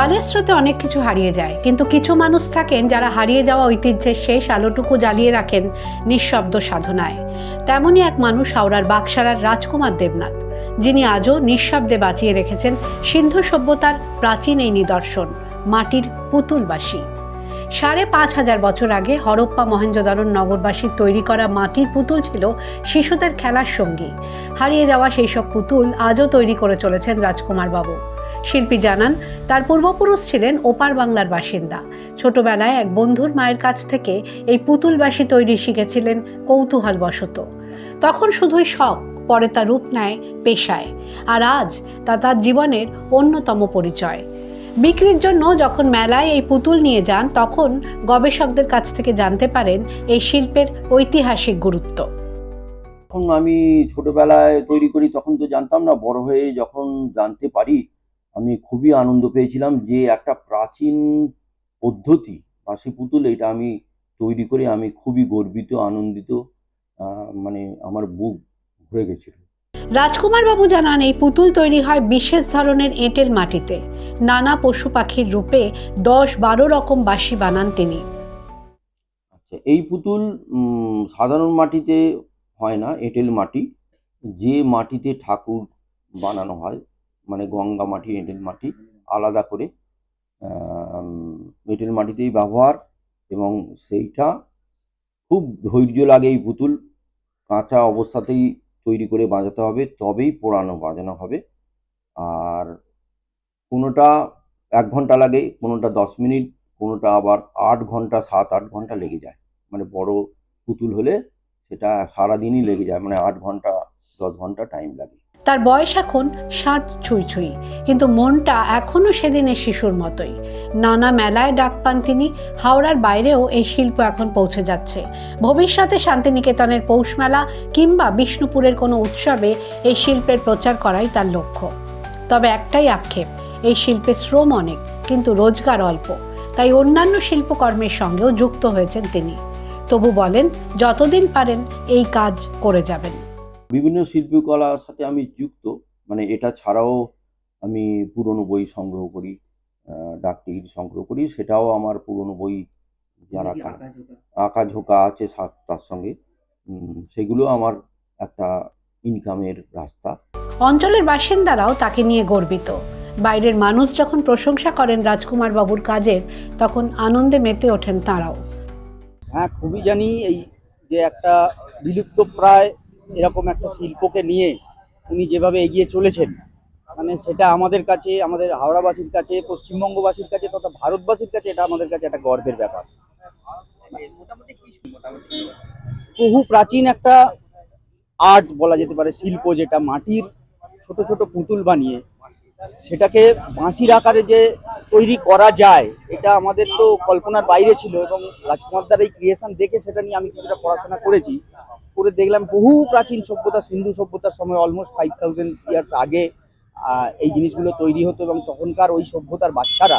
কালের স্রোতে অনেক কিছু হারিয়ে যায়, কিন্তু কিছু মানুষ থাকেন যারা হারিয়ে যাওয়া ঐতিহ্যের শেষ আলোটুকু জ্বালিয়ে রাখেন নিঃশব্দ সাধনায়। তেমনই এক মানুষ হাওড়ার বাকসারার রাজকুমার দেবনাথ, যিনি আজও নিঃশব্দে বাঁচিয়ে রেখেছেন সিন্ধু সভ্যতার প্রাচীন এই নিদর্শন, মাটির পুতুলবাসী। সাড়ে পাঁচ হাজার বছর আগে হরপ্পা মহেঞ্জোদারোর নগরবাসীর তৈরি করা মাটির পুতুল ছিল শিশুদের খেলার সঙ্গী। হারিয়ে যাওয়া সেই সব পুতুল আজও তৈরি করে চলেছেন রাজকুমার বাবু শিল্পী জানান, তার পূর্বপুরুষ ছিলেন ওপার বাংলার বাসিন্দা। ছোটবেলায় এক বন্ধুর মায়ের কাছ থেকে এই পুতুলবাসী তৈরি শিখেছিলেন কৌতূহলবশত। তখন শুধুই শখ, পরে তা রূপ নেয় পেশায়, আর আজ তা তার জীবনের অন্যতম পরিচয়। বিক্রির জন্য যখন মেলায় এই পুতুল নিয়ে যান, তখন গবেষকদের কাছ থেকে জানতে পারেন এই শিল্পের ঐতিহাসিক গুরুত্ব। আমি ছোটবেলায় তৈরি করি, তখন তো জানতাম না, বড় হয়ে যখন জানতে পারি আমি খুবই আনন্দ পেয়েছিলাম যে একটা প্রাচীন পদ্ধতি বাঁশি পুতুল এটা আমি তৈরি করে আমি খুবই গর্বিত আনন্দিত মানে আমার বুক ভরে গেছিল। রাজকুমার বাবু জানান এই পুতুল তৈরি হয় বিশেষ ধরনের এঁটেল মাটিতে। নানা পশু পাখির রূপে দশ বারো রকম বাঁশি বানান তিনি। আচ্ছা এই পুতুল সাধারণ মাটিতে হয় না এঁটেল মাটি। যে মাটিতে ঠাকুর বানানো হয় মানে গঙ্গা মাটি, এঁটেল মাটি আলাদা করে এঁটেল মাটিতেই ব্যবহার এবং সেইটা খুব ধৈর্য লাগে এই পুতুল। কাঁচা অবস্থাতেই তৈরি করে বাজাতে হবে, তবেই পোড়ানো, বাজানো হবে। আর কোনোটা এক ঘণ্টা লাগে, কোনোটা দশ মিনিট, কোনোটা আবার আট ঘণ্টা, সাত আট ঘণ্টা লেগে যায়। মানে বড় পুতুল হলে সেটা সারাদিনই লেগে যায় মানে আট ঘণ্টা, দশ ঘণ্টা টাইম লাগে। তার বয়স এখন ষাট ছুঁই ছুঁই, কিন্তু মনটা এখনও সেদিনের শিশুর মতোই। নানা মেলায় ডাক পান তিনি, হাওড়ার বাইরেও এই শিল্প এখন পৌঁছে যাচ্ছে। ভবিষ্যতে শান্তিনিকেতনের পৌষ মেলা কিংবা বিষ্ণুপুরের কোনো উৎসবে এই শিল্পের প্রচার করাই তার লক্ষ্য। তবে একটাই আক্ষেপ, এই শিল্পে শ্রম অনেক, কিন্তু রোজগার অল্প। তাই অন্যান্য শিল্পকর্মের সঙ্গেও যুক্ত হয়েছেন তিনি। তবু বলেন, যতদিন পারেন এই কাজ করে যাবেন। বিভিন্ন শিল্পকলার সাথে আমি যুক্ত মানে এটা ছাড়াও আমি পুরনো বই সংগ্রহ করি আহ, ডাকটিকিট সংগ্রহ করি সেটাও আমার পুরনো বই যারা আঁকা ঝোঁকা। আছে তার সঙ্গে সেগুলো আমার একটা ইনকামের রাস্তা। অঞ্চলের বাসিন্দারাও তাকে নিয়ে গর্বিত। বাইরের মানুষ যখন প্রশংসা করেন রাজকুমার বাবুর কাজের তখন আনন্দে মেতে ওঠেন তাঁরাও। হ্যাঁ খুবই জানি এই যে একটা বিলুপ্ত প্রায় এরকম একটা শিল্পকে নিয়ে উনি যেভাবে এগিয়ে চলেছেন মানে সেটা আমাদের কাছে, আমাদের হাওড়াবাসীর কাছে, পশ্চিমবঙ্গবাসীর কাছে তথা ভারতবাসীর কাছে এটা আমাদের কাছে একটা গর্বের ব্যাপার। বহু প্রাচীন একটা আর্ট বলা যেতে পারে, শিল্প যেটা মাটির ছোট ছোট পুতুল বানিয়ে সেটাকে বাঁশির আকারে যে তৈরি করা যায়, এটা আমাদের তো কল্পনার বাইরে ছিল এবং রাজকুমারদার এই ক্রিয়েশন দেখে সেটা নিয়ে আমি কিছুটা পড়াশোনা করেছি। করে দেখলাম বহু প্রাচীন সভ্যতা, সিন্ধু সভ্যতার সময় অলমোস্ট ফাইভ থাউজেন্ড ইয়ার্স আগে এই জিনিসগুলো তৈরি হতো এবং তখনকার ওই সভ্যতার বাচ্চারা,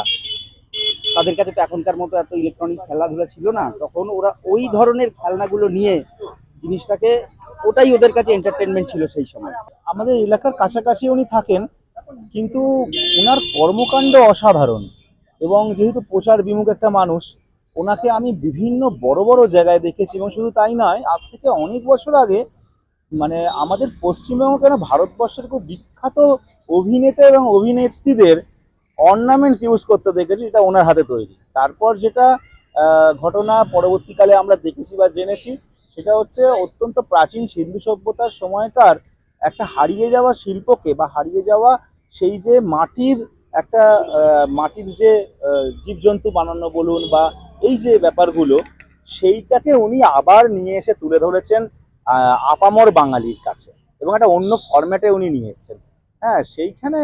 তাদের কাছে তো এখনকার মতো এত ইলেকট্রনিক্স খেলাধুলা ছিল না, তখন ওরা ওই ধরনের খেলনাগুলো নিয়ে জিনিসটাকে, ওটাই ওদের কাছে এন্টারটেনমেন্ট ছিল সেই সময়। আমাদের এলাকার কাছাকাছি উনি থাকেন, কিন্তু ওনার কর্মকাণ্ড অসাধারণ এবং যেহেতু প্রচার বিমুখ একটা মানুষ ওনাকে আমি বিভিন্ন বড় বড় জায়গায় দেখেছি এবং শুধু তাই নয়, আজ থেকে অনেক বছর আগে মানে আমাদের পশ্চিমবঙ্গ কেন ভারতবর্ষের খুব বিখ্যাত অভিনেতা এবং অভিনেত্রীদের অর্নামেন্টস ইউজ করতে দেখেছি এটা ওনার হাতে তৈরি। তারপর যেটা ঘটনা পরবর্তীকালে আমরা দেখেছি বা জেনেছি, সেটা হচ্ছে অত্যন্ত প্রাচীন সিন্ধু সভ্যতার সময়কার একটা হারিয়ে যাওয়া শিল্পকে বা হারিয়ে যাওয়া সেই যে মাটির একটা মাটির যে জীবজন্তু বানানো বলুন বা এই যে ব্যাপারগুলো, সেইটাকে উনি আবার নিয়ে এসে তুলে ধরেছেন আপামর বাঙালির কাছে এবং একটা অন্য ফরম্যাটে উনি নিয়ে এসেছেন। হ্যাঁ সেইখানে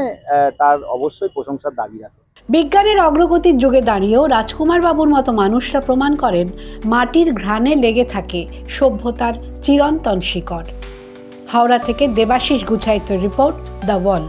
তার অবশ্যই প্রশংসার দাবি রাখে। বিজ্ঞানের অগ্রগতির যুগে দাঁড়িয়েও রাজকুমার বাবুর মতো মানুষরা প্রমাণ করেন, মাটির ঘ্রাণে লেগে থাকে সভ্যতার চিরন্তন শিকড়। হাওড়া থেকে দেবাশিস গুছাইতের রিপোর্ট, দ্য ওয়াল